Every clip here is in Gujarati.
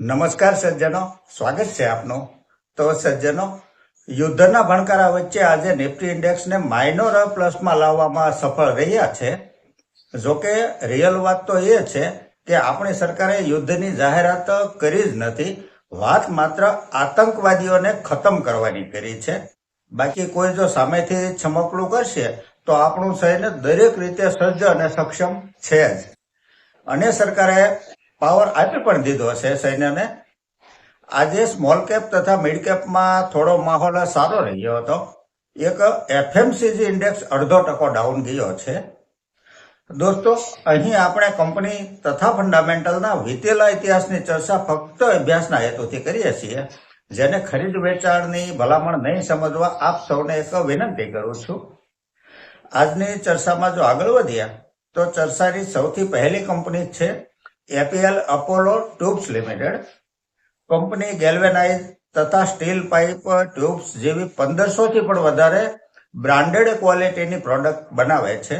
નમસ્કાર સજ્જનો. સ્વાગત છે આપનું. તો સજ્જનો, યુદ્ધના ભણકારા વચ્ચે આજે નિફ્ટી ઇન્ડેક્સને માઇનોર પ્લસમાં લાવવામાં સફળ રહ્યા છે. જોકે રિયલ વાત તો એ છે કે આપણી સરકારે યુદ્ધની જાહેરાત કરી જ નથી. વાત માત્ર આતંકવાદીઓને ખતમ કરવાની કરી છે. બાકી કોઈ જો સામેથી છમકલું કરશે, તો આપણું સૈન્ય દરેક રીતે સજ્જ અને સક્ષમ છે જ. અને સરકારે પાવર આપી પણ દીધો છે સૈન્યને. આજે સ્મોલ કેપ તથા મિડ કેપમાં થોડો માહોલ સારો રહ્યો હતો. એક એફએમસીજી ઇન્ડેક્સ અડધો ટકો ડાઉન ગયો છે. દોસ્તો, અહીં આપણે કંપની તથા ફંડામેન્ટલના વીતેલા ઇતિહાસની ચર્ચા ફક્ત અભ્યાસના હેતુથી કરીએ છીએ. જેને ખરીદ વેચાણની ભલામણ નહીં સમજવા આપ સૌને એક વિનંતી કરું છું. આજની ચર્ચામાં જો આગળ વધ્યા તો ચર્ચાની સૌથી પહેલી કંપની છે APL Apollo tubes limited. Company galvanize તથા સ્ટીલ પાઇપ ટ્યુબ્સ જેવી પંદરસો થી પણ વધારે બ્રાન્ડેડ ક્વોલિટીની પ્રોડક્ટ બનાવે છે.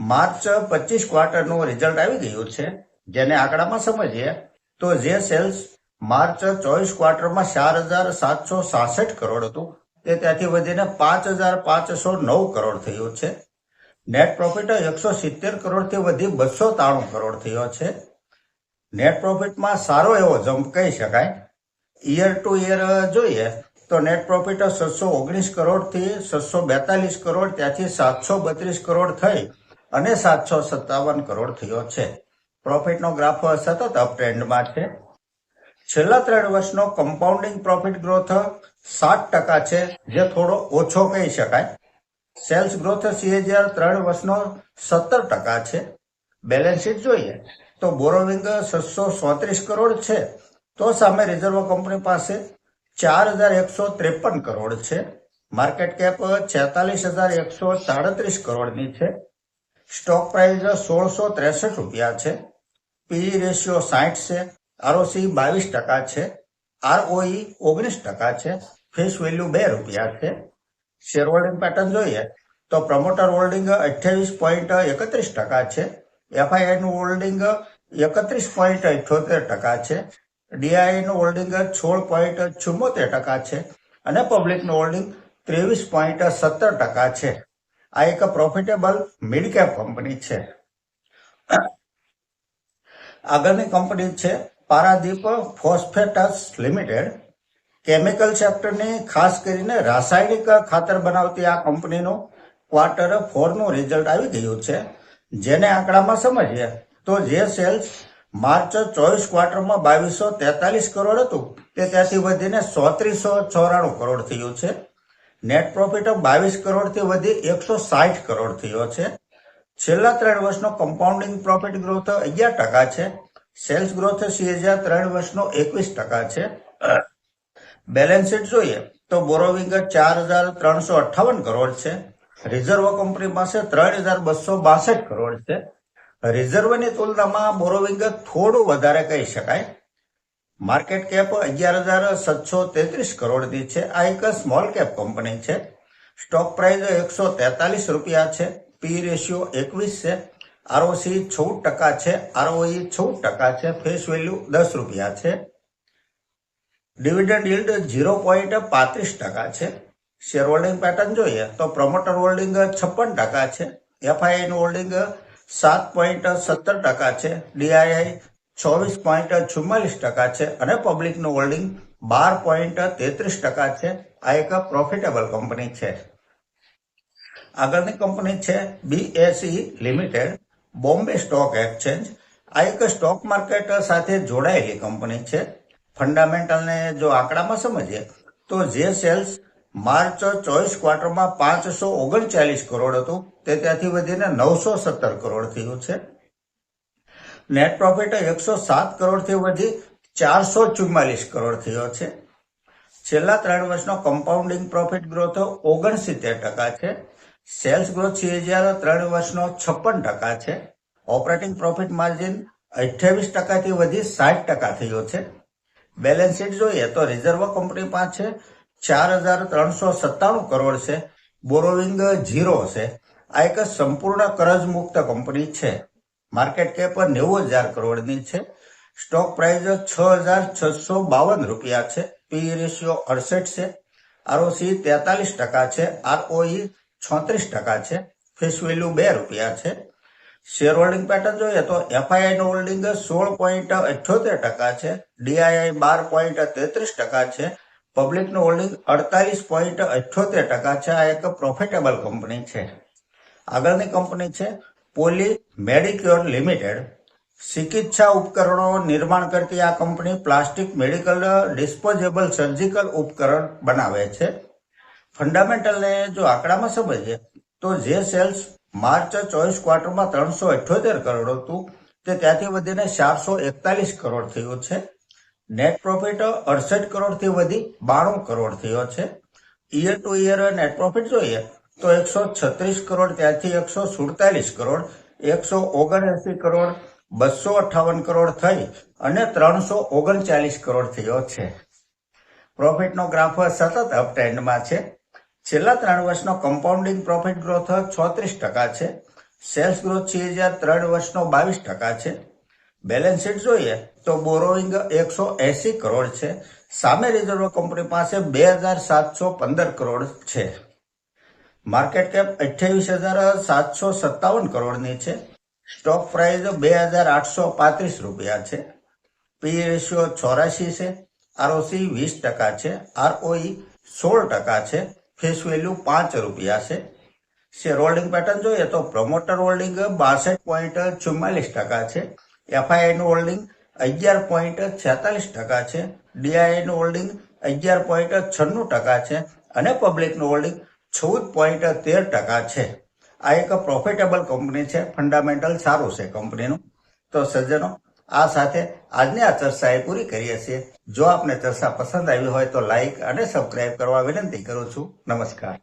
માર્ચ પચીસ ક્વાર્ટરનું રિઝલ્ટ આવી ગયું છે. જેને આંકડામાં સમજીએ તો જે સેલ્સ માર્ચ ચોવીસ ક્વાર્ટરમાં ચાર હજાર સાતસો સાસઠ કરોડ હતું. તે ત્યાંથી વધીને પાંચ હજાર પાંચસો નવ કરોડ થયું છે. નેટ પ્રોફિટ એકસો સિત્તેર કરોડથી વધી બસો ત્રાણું કરોડ થયો છે. નેટ પ્રોફિટમાં સારો એવો જમ્પ કહી શકાય. યર ટુ યર જોઈએ તો નેટ પ્રોફિટ છસો ઓગણીસ કરોડથી છસો બેતાલીસ કરોડ, ત્યાંથી સાતસો બત્રીસ કરોડ થઈ અને સાતસો સત્તાવન કરોડ થયો છે. પ્રોફિટનો ગ્રાફ સતત અપટ્રેન્ડમાં છે. છેલ્લા ત્રણ વર્ષનો કમ્પાઉન્ડિંગ પ્રોફિટ ગ્રોથ સાત ટકા છે, જે થોડો ઓછો કહી શકાય. સેલ્સ ગ્રોથ સીએજીઆર ત્રણ વર્ષનો સત્તર ટકા છે. બેલેન્સ શીટ જોઈએ તો બોરોવિંગ છસો સોત્રીસ કરોડ છે. તો સામે રિઝર્વ કંપની પાસે ચાર હજાર એકસો ત્રેપન કરોડ છે. માર્કેટ કેપ છેતાલીસ હજાર એકસો સાડત્રીસ કરોડની છે. સ્ટોક પ્રાઇસ સોળસો ત્રેસઠ રૂપિયા છે. પી રેશિયો સાઠ છે. આરઓસી બાવીસ ટકા છે. આરઓઈ ઓગણીસ ટકા છે. ફેસ વેલ્યુ બે રૂપિયા છે. શેર હોલ્ડિંગ પેટર્ન જોઈએ, તો પ્રમોટર હોલ્ડિંગ અઠ્યાવીસ પોઈન્ટ એકત્રીસ ટકા છે. એફઆઈઆઈનું હોલ્ડિંગ એકત્રીસ પોઈન્ટ અઠ્યોતેર ટકા છે. ડીઆઈનું હોલ્ડિંગ સોળ પોઈન્ટ ચુમ્મોતેર ટકા છે. અને પબ્લિકનું હોલ્ડિંગ ત્રેવીસ પોઈન્ટ સત્તર ટકા છે. આ એક પ્રોફિટેબલ મિડકેપ કંપની છે. આગળની કંપની છે પારાદીપ ફોસ્ફેટસ લિમિટેડ. કેમિકલ સેક્ટરની ખાસ કરીને રાસાયણિક ખાતર બનાવતી આ કંપનીનું ક્વાર્ટર ફોરનું રિઝલ્ટ આવી ગયું છે. જેને આંકડામાં સમજીએ તો જે સેલ્સ માર્ચ ચોવીસ ક્વાર્ટરમાં બાવીસો તેતાલીસ કરોડ હતું, તે ત્યાંથી વધીને ચોત્રીસો ચોરાણું કરોડ થયું છે. નેટ પ્રોફિટ બાવીસ કરોડથી વધી એકસો સાઠ કરોડ થયો છે. છેલ્લા ત્રણ વર્ષનો કમ્પાઉન્ડિંગ પ્રોફિટ ગ્રોથ અગિયાર ટકા છે. સેલ્સ ગ્રોથ સીએજીઆર ત્રણ વર્ષનો એકવીસ ટકા છે. બેલેન્સ શીટ જોઈએ તો બોરોવિંગ ચાર હજાર ત્રણસો અઠ્ઠાવન કરોડ છે. રિઝર્વ કંપની પાસે ત્રણ હજાર બસો બાસઠ કરોડ છે. રિઝર્વની તુલનામાં બોરોવિંગ થોડું વધારે કહી શકાય. માર્કેટ કેપ અગિયાર હજાર સાતસો તેત્રીસ કરોડની છે. આ એક સ્મોલ કેપ કંપની છે. સ્ટોક પ્રાઇસ એકસો તેતાલીસ રૂપિયા છે. પી રેશિયો એકવીસ છે. આરઓસી ચૌદ ટકા છે. આરઓઈ ચૌદ ટકા છે. ફેસ વેલ્યુ દસ રૂપિયા છે. ડિવિડન્ડ યીલ્ડ ઝીરો પોઈન્ટ પાંત્રીસ ટકા છે. શેર હોલ્ડિંગ પેટર્ન જોઈએ તો પ્રમોટર હોલ્ડિંગ છપ્પન ટકા છે. એફઆઈઆઈ નું હોલ્ડિંગ સાત પોઈન્ટ સત્તર ટકા છે. ડીઆઈઆઈ ચોવીસ પોઈન્ટ ચુમ્માલીસ ટકા છે. અને પબ્લિકનું હોલ્ડિંગ બાર પોઈન્ટ તેત્રીસ ટકા છે. આ એક પ્રોફિટેબલ કંપની છે. આગળની કંપની છે BSE limited Bombay stock exchange આ એક સ્ટોક માર્કેટ સાથે જોડાયેલી કંપની છે. ફંડામેન્ટલને જો આંકડામાં સમજીએ, તો જે સેલ્સ માર્ચ ચોવીસ ક્વાર્ટરમાં પાંચસો ઓગણચાલીસ કરોડ હતું, તે ત્યાંથી વધીને નવસો સત્તર કરોડ થયું છે. નેટ પ્રોફિટ એકસો સાત કરોડથી વધી ચારસો ચુમ્માલીસ કરોડ થયો છે. છેલ્લા ત્રણ વર્ષનો કમ્પાઉન્ડિંગ પ્રોફિટ ગ્રોથ ઓગણસિત્તેર ટકા છે. સેલ્સ ગ્રોથ સીએજીઆર ત્રણ વર્ષનો છપ્પન ટકા છે. ઓપરેટિંગ પ્રોફિટ માર્જિન અઠ્યાવીસ ટકાથી વધી સાઠ ટકા થયો છે. બેલેન્સ શીટ જોઈએ તો રિઝર્વ કંપની પાસે ચાર હજાર ત્રણસો સત્તાણું કરોડ છે બોરોવિંગ ઝીરો છે. આ એક સંપૂર્ણ કરજ મુક્ત કંપની છે. માર્કેટ કેપ નેવું હજાર કરોડની છે. સ્ટોક પ્રાઇસ છ હજાર છસો બાવન રૂપિયા છે. પી રેશિયો અડસઠ છે. આરઓસી તેતાલીસ ટકા છે. આરઓઈ છોત્રીસ ટકા છે. ફેસ વેલ્યુ બે રૂપિયા છે. શેર હોલ્ડિંગ પેટર્ન જોઈએ તો એફઆઈઆઈ નું હોલ્ડિંગ સોળ પોઈન્ટ અઠ્યોતેર ટકા છે. ડીઆઈઆઈ બાર પોઈન્ટ તેત્રીસ ટકા છે. પબ્લિકનું હોલ્ડિંગ અડતાલીસ પોઈન્ટ અઠ્યોતેર ટકા છે. આ એક પ્રોફિટેબલ કંપની છે. આગળની કંપની છે પોલી મેડિક્યોર લિમિટેડ ચિકિત્સા ઉપકરણો નિર્માણ કરતી આ company plastic medical disposable surgical ઉપકરણ બનાવે છે. ફંડામેન્ટલને જો આંકડામાં સમજીએ તો જે સેલ્સ માર્ચ ચોવીસ ક્વાર્ટરમાં ત્રણસો અઠ્યોતેર કરોડ હતું. તે ત્યાંથી વધીને ચારસો એકતાલીસ કરોડ થયું છે. નેટ પ્રોફિટ અડસઠ કરોડથી વધી બાણું કરોડ થયો છે. Year to year net profit જોઈએ તો એકસો છત્રીસ કરોડ, ત્યાંથી એકસો સુડતાલીસ કરોડ, એકસો ઓગણએસી કરોડ, બસો અઠાવન કરોડ થઈ અને ત્રણસો ઓગણચાલીસ કરોડ થયો છે. પ્રોફિટનો ગ્રાફ સતત અપટ્રેન્ડમાં છે. છેલ્લા ત્રણ વર્ષનો કમ્પાઉન્ડિંગ પ્રોફિટ ગ્રોથ છોત્રીસ ટકા છે. સેલ્સ ગ્રોથ છે હજાર ત્રણ વર્ષનો બાવીસ ટકા છે. બેલેન્સ શીટ જોઈએ તો બોરોઈંગ એકસો એસી કરોડ છે. સામે રિઝર્વ કંપની પાસે બે હજાર સાતસો પંદર કરોડ છે. માર્કેટ કેપ અઠ્યાવીસ હજાર સાતસો સત્તાવન કરોડની છે. સ્ટોક પ્રાઇસ બે હજાર આઠસો પાંત્રીસ રૂપિયા છે. પી રેશિયો ચોરાશી છે. આરઓસી વીસ ટકા છે. આરઓઈ સોળ ટકા છે. ફેસ વેલ્યુ પાંચ રૂપિયા છે. શેર હોલ્ડિંગ પેટર્ન જોઈએ તો પ્રમોટર હોલ્ડિંગ બાસઠ પોઈન્ટ ચુમ્માલીસ ટકા છે. એફઆઈઆઈનું હોલ્ડિંગ અગિયાર પોઈન્ટ છેતાલીસ ટકા છે. ડીઆઈનું હોલ્ડિંગ અગિયાર પોઈન્ટ છન્નું ટકા છે. અને પબ્લિકનું હોલ્ડિંગ ચૌદ પોઈન્ટ તેર ટકા છે. આ એક પ્રોફિટેબલ કંપની છે. ફંડામેન્ટલ સારું છે કંપનીનું તો સજ્જનો આ સાથે આજની આ ચર્ચા એ પૂરી કરીએ છીએ. જો આપને ચર્ચા પસંદ આવી હોય તો લાઈક અને સબસ્ક્રાઇબ કરવા વિનંતી કરું છું. નમસ્કાર.